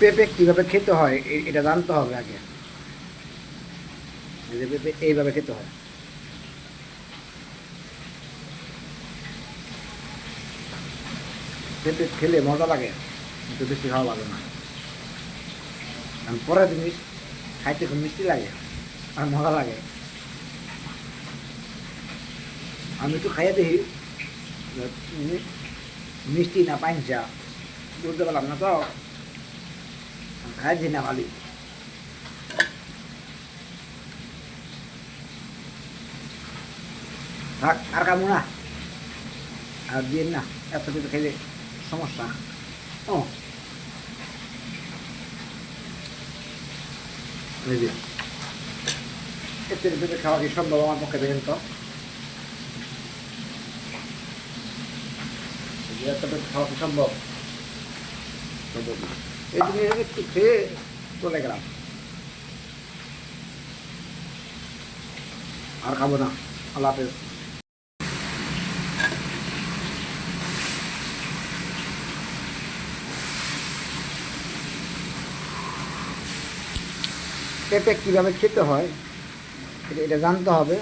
পেঁপে কীভাবে খেতে হয় এটা জানতে হবে আগে। যে পেঁপে এইভাবে খেতে হয়। পেঁপে খেলে মজা লাগে, কিন্তু বেশি খাওয়া লাগে না। আর পরের জিনিস খাইতে খুব মিষ্টি লাগে, আর মজা লাগে। আমি একটু খাইয়ে দেখি, মিষ্টি না পাইনচা, বুঝতে পারলাম না তো। খাইছি না খালি থাক, আর কামু না। আর দিয়ে না, এত কিছু খেলে সমস্যা। ও। এতে পেঁপে খাওয়া কি সম্ভব আমার পক্ষে দেখেন তো? এত খাওয়া কি সম্ভব। এই জিনিস একটু খেয়ে চলে গেলাম। আর খাব না। আল্লাহ হাফেজ। কীভাবে খেতে হয়, এটা জানতে হবে।